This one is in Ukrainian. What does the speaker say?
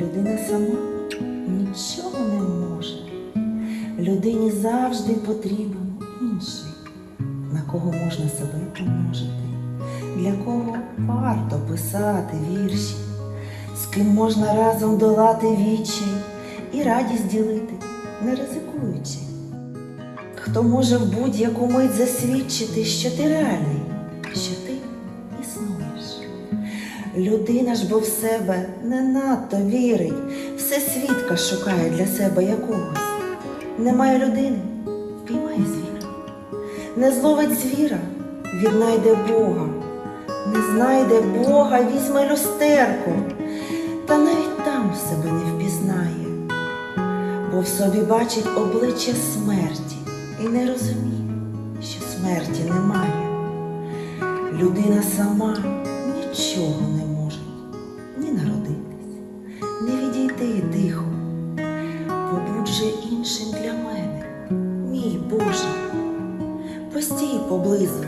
людина сама нічого не може. Людині завжди потрібен інший, на кого можна себе помножити, для кого варто писати вірші, з ким можна разом долати вічі і радість ділити, не ризикуючи. Хто може в будь-яку мить засвідчити, що ти реальний, що ти існуєш. Людина ж бо в себе не надто вірить, все свідка шукає для себе якогось. Немає людини, впіймає звіра. Не зловить звіра, віднайде Бога. Не знайде Бога, візьме люстерку, та навіть там себе не впізнає, бо в собі бачить обличчя смерті і не розуміє, що смерті немає. Людина сама нічого не можуть. Ні народитись, не відійти тихо. Побудь же іншим для мене, мій Боже, постій поблизу,